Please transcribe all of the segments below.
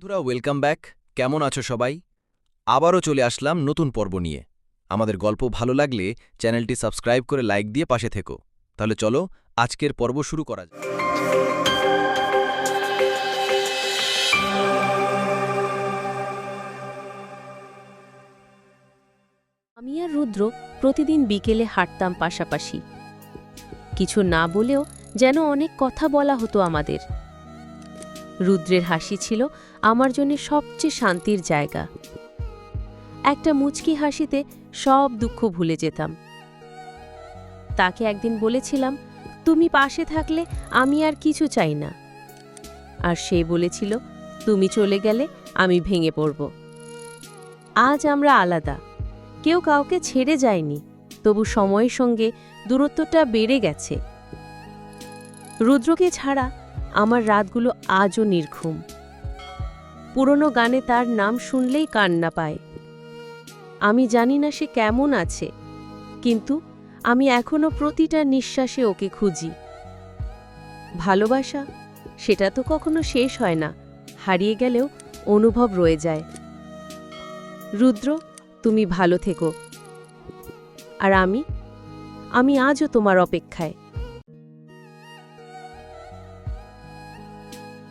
বন্ধুরা welcome back কেমন আছো সবাই? আবারও চলে আসলাম নতুন পর্ব নিয়ে। আমাদের গল্প ভালো লাগলে চ্যানেলটি সাবস্ক্রাইব করে লাইক দিয়ে পাশে থেকো। তাহলে চলো আজকের পর্ব শুরু করা যাক। আমি আর রুদ্র প্রতিদিন বিকেলে হাঁটতাম পাশাপাশি। কিছু না বলেও যেন অনেক কথা বলা হতো আমাদের। রুদ্রের হাসি ছিল আমার জন্য সবচেয়ে শান্তির জায়গা। একটা মুচকি হাসিতে সব দুঃখ ভুলে যেতাম। তাকে একদিন বলেছিলাম, তুমি পাশে থাকলে আমি আর কিছু চাই না। আর সে বলেছিল, তুমি চলে গেলে আমি ভেঙে পড়ব। আজ আমরা আলাদা। কেউ কাউকে ছেড়ে যায়নি, তবু সময়ের সঙ্গে দূরত্বটা বেড়ে গেছে। রুদ্রকে ছাড়া আমার রাতগুলো আজও নির্ঘুম। পুরনো গানে তার নাম শুনলেই কান্না পায়। আমি জানি না সে কেমন আছে, কিন্তু আমি এখনও প্রতিটা নিঃশ্বাসে ওকে খুঁজি। ভালোবাসা, সেটা তো কখনো শেষ হয় না, হারিয়ে গেলেও অনুভব রয়ে যায়। রুদ্র, তুমি ভালো থেকো। আর আমি আমি আজও তোমার অপেক্ষায়।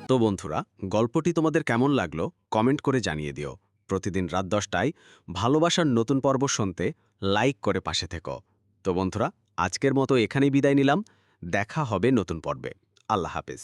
তো বন্ধুরা, গল্পটি তোমাদের কেমন লাগল কমেন্ট করে জানিয়ে দিও। প্রতিদিন রাত দশটায় ভালোবাসার নতুন পর্ব শুনতে লাইক করে পাশে থেকো। তো বন্ধুরা, আজকের মতো এখানেই বিদায় নিলাম। দেখা হবে নতুন পর্বে। আল্লাহ হাফেজ।